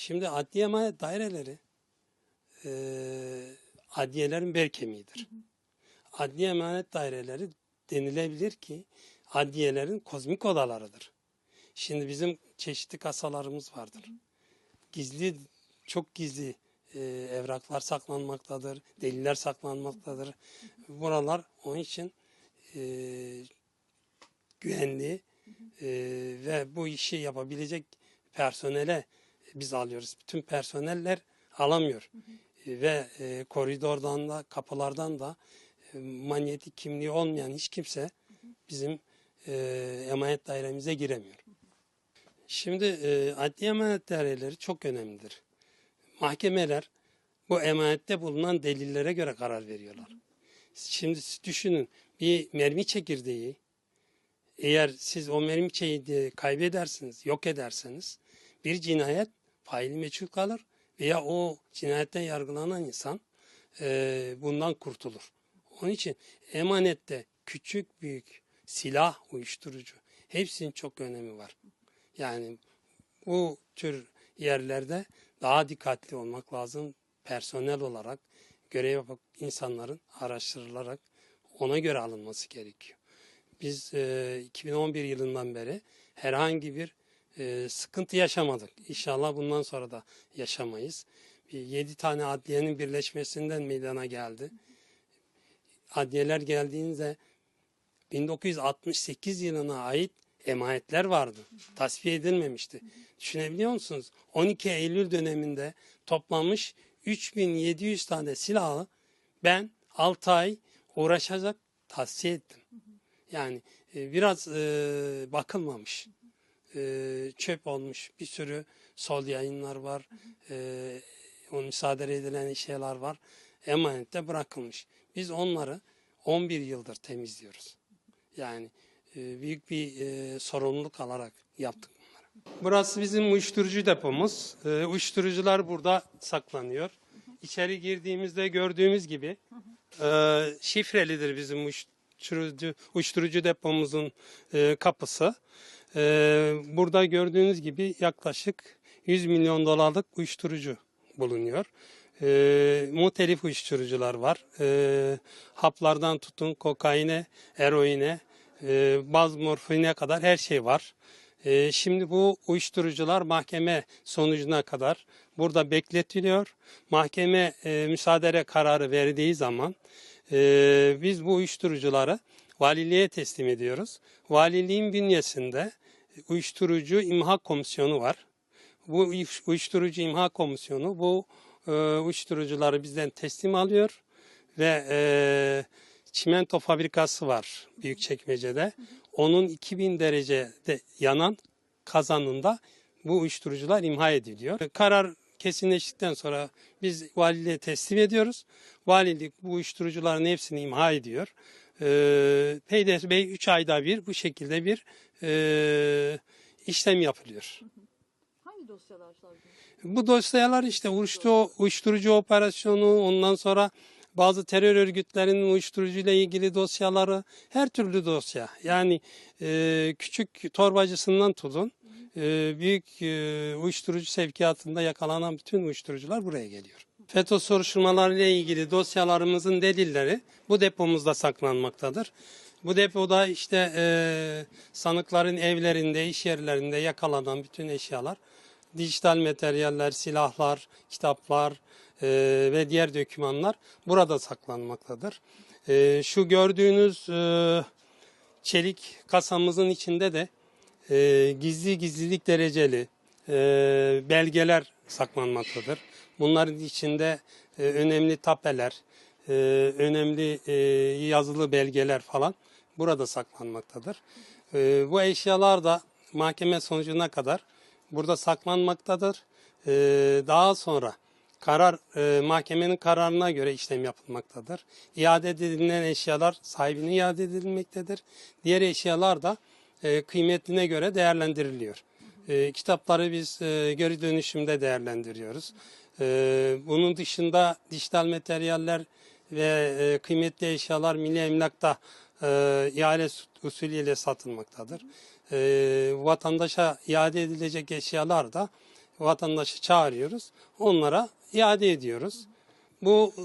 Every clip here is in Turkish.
Şimdi adliye emanet daireleri e, adliyelerin bel kemiğidir. Adliye emanet daireleri denilebilir ki adliyelerin kozmik odalarıdır. Şimdi bizim çeşitli kasalarımız vardır. Gizli, çok gizli e, evraklar saklanmaktadır, deliller saklanmaktadır. Buralar onun için e, güvenli e, ve bu işi yapabilecek personele biz alıyoruz. Bütün personeller alamıyor. E, Ve e, koridordan da kapılardan da e, manyetik kimliği olmayan hiç kimse bizim e, emanet dairemize giremiyor. Şimdi e, adli emanet daireleri çok önemlidir. Mahkemeler bu emanette bulunan delillere göre karar veriyorlar. Şimdi siz düşünün bir mermi çekirdeği eğer siz o mermi çekirdeği kaybedersiniz, yok ederseniz bir cinayet faili meçhul kalır veya o cinayetten yargılanan insan e, bundan kurtulur. Onun için emanette küçük büyük silah, uyuşturucu hepsinin çok önemi var. Yani bu tür yerlerde daha dikkatli olmak lazım. Personel olarak görev yapan insanların araştırılarak ona göre alınması gerekiyor. Biz e, 2011 yılından beri herhangi bir e, sıkıntı yaşamadık. İnşallah bundan sonra da yaşamayız. 7 tane adliyenin birleşmesinden meydana geldi. Adliyeler geldiğinde 1968 yılına ait emanetler vardı. Tasfiye edilmemişti. Düşünebiliyor musunuz? 12 Eylül döneminde toplanmış 3700 tane silahı ben 6 ay uğraşacak tasfiye ettim. Yani e, biraz e, bakılmamış. E, çöp olmuş bir sürü sol yayınlar var. E, o müsaade edilen şeyler var. Emanette bırakılmış. Biz onları 11 yıldır temizliyoruz. Yani e, büyük bir e, sorumluluk alarak yaptık bunları. Burası bizim uyuşturucu depomuz. E, uyuşturucular burada saklanıyor. İçeri girdiğimizde gördüğümüz gibi e, şifrelidir bizim uyuşturucu, uyuşturucu depomuzun e, kapısı. E, burada gördüğünüz gibi yaklaşık 100 milyon dolarlık uyuşturucu bulunuyor. E, muhtelif uyuşturucular var. E, haplardan tutun kokaine, eroine, e, baz morfine kadar her şey var. E, şimdi bu uyuşturucular mahkeme sonucuna kadar burada bekletiliyor. Mahkeme e, müsaade kararı verdiği zaman e, biz bu uyuşturucuları valiliğe teslim ediyoruz. Valiliğin bünyesinde uyuşturucu imha komisyonu var. Bu uyuş- uyuşturucu imha komisyonu bu e, uyuşturucuları bizden teslim alıyor ve e, çimento fabrikası var Büyükçekmece'de. Onun 2000 derecede yanan kazanında bu uyuşturucular imha ediliyor. Karar kesinleştikten sonra biz valiliğe teslim ediyoruz. Valilik bu uyuşturucuların hepsini imha ediyor. Ee, Peydes Bey 3 ayda bir bu şekilde bir e, işlem yapılıyor. Hangi dosyalar? Bu dosyalar işte uyuştu, uyuşturucu operasyonu, ondan sonra bazı terör örgütlerinin uyuşturucuyla ilgili dosyaları, her türlü dosya. Yani e, küçük torbacısından tutun, e, büyük e, uyuşturucu sevkiyatında yakalanan bütün uyuşturucular buraya geliyor. FETÖ soruşturmalarıyla ilgili dosyalarımızın delilleri bu depomuzda saklanmaktadır. Bu depoda işte e, sanıkların evlerinde, iş yerlerinde yakalanan bütün eşyalar, dijital materyaller, silahlar, kitaplar e, ve diğer dokümanlar burada saklanmaktadır. E, şu gördüğünüz e, çelik kasamızın içinde de e, gizli gizlilik dereceli e, belgeler saklanmaktadır. Bunların içinde e, önemli tapeler, e, önemli e, yazılı belgeler falan burada saklanmaktadır. E, bu eşyalar da mahkeme sonucuna kadar burada saklanmaktadır. E, daha sonra karar e, mahkemenin kararına göre işlem yapılmaktadır. İade edilen eşyalar sahibine iade edilmektedir. Diğer eşyalar da e, kıymetine göre değerlendiriliyor. E, kitapları biz e, geri dönüşümde değerlendiriyoruz. E, bunun dışında dijital materyaller ve e, kıymetli eşyalar milli emlakta e, ihale usulüyle satılmaktadır. E, vatandaşa iade edilecek eşyalar da vatandaşı çağırıyoruz. Onlara iade ediyoruz. Bu e,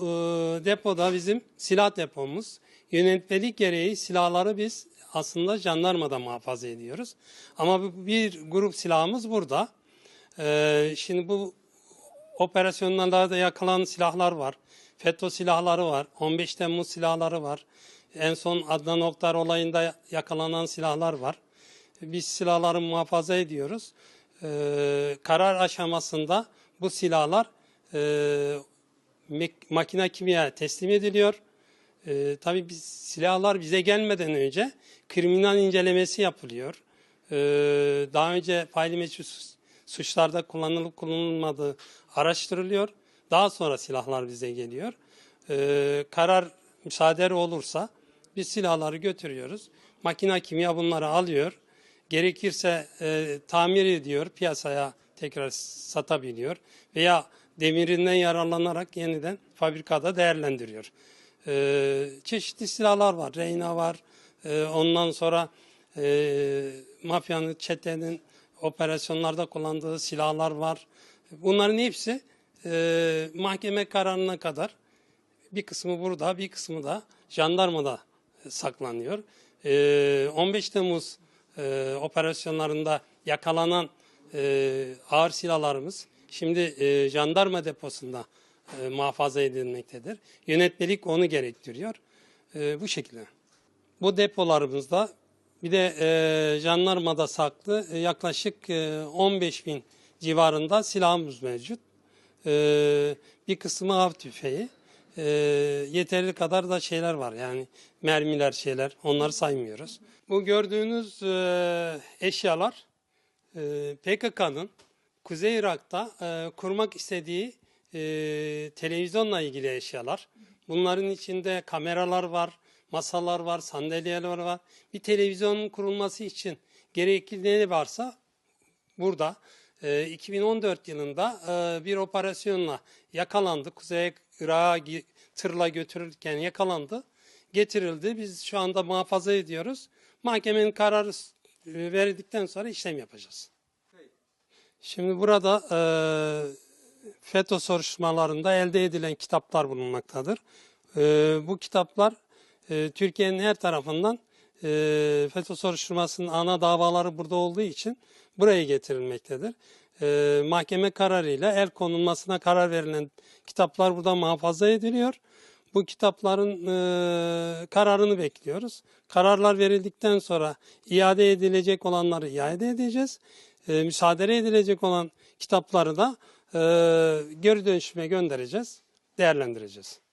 depoda bizim silah depomuz. Yönetmelik gereği silahları biz aslında jandarmada muhafaza ediyoruz. Ama bir grup silahımız burada. E, şimdi bu operasyonlarda yakalanan silahlar var. FETÖ silahları var. 15 Temmuz silahları var. En son Adnan Oktar olayında yakalanan silahlar var. Biz silahları muhafaza ediyoruz. Ee, karar aşamasında bu silahlar e, makine kimya teslim ediliyor. Ee, tabii biz, silahlar bize gelmeden önce kriminal incelemesi yapılıyor. Ee, daha önce faili meçhul suçlarda kullanılıp kullanılmadığı araştırılıyor. Daha sonra silahlar bize geliyor. Ee, karar müsaade olursa biz silahları götürüyoruz. Makine kimya bunları alıyor. Gerekirse e, tamir ediyor, piyasaya tekrar satabiliyor veya demirinden yararlanarak yeniden fabrikada değerlendiriyor. Ee, çeşitli silahlar var. Reyna var. Ee, ondan sonra e, mafyanın, çetenin operasyonlarda kullandığı silahlar var. Bunların hepsi e, mahkeme kararına kadar bir kısmı burada, bir kısmı da jandarmada saklanıyor. Ee, 15 Temmuz e, operasyonlarında yakalanan e, ağır silahlarımız şimdi e, jandarma deposunda muhafaza edilmektedir. Yönetmelik onu gerektiriyor. Bu şekilde. Bu depolarımızda bir de jandarmada saklı yaklaşık e, 15 bin civarında silahımız mevcut. Bir kısmı av tüfeği. E, yeterli kadar da şeyler var yani mermiler şeyler onları saymıyoruz. Bu gördüğünüz e, eşyalar e, PKK'nın Kuzey Irak'ta e, kurmak istediği e, televizyonla ilgili eşyalar. Bunların içinde kameralar var, masalar var, sandalyeler var. Bir televizyonun kurulması için gerekli ne varsa burada e, 2014 yılında e, bir operasyonla yakalandı. Kuzey Irak'a tırla götürürken yakalandı. Getirildi. Biz şu anda muhafaza ediyoruz. Mahkemenin kararı verdikten sonra işlem yapacağız. Şimdi burada e, FETÖ soruşturmalarında elde edilen kitaplar bulunmaktadır. E, bu kitaplar e, Türkiye'nin her tarafından e, FETÖ soruşturmasının ana davaları burada olduğu için buraya getirilmektedir. E, mahkeme kararıyla el konulmasına karar verilen kitaplar burada muhafaza ediliyor. Bu kitapların e, kararını bekliyoruz. Kararlar verildikten sonra iade edilecek olanları iade edeceğiz. E, müsaade edilecek olan kitapları da e, geri dönüşüme göndereceğiz, değerlendireceğiz.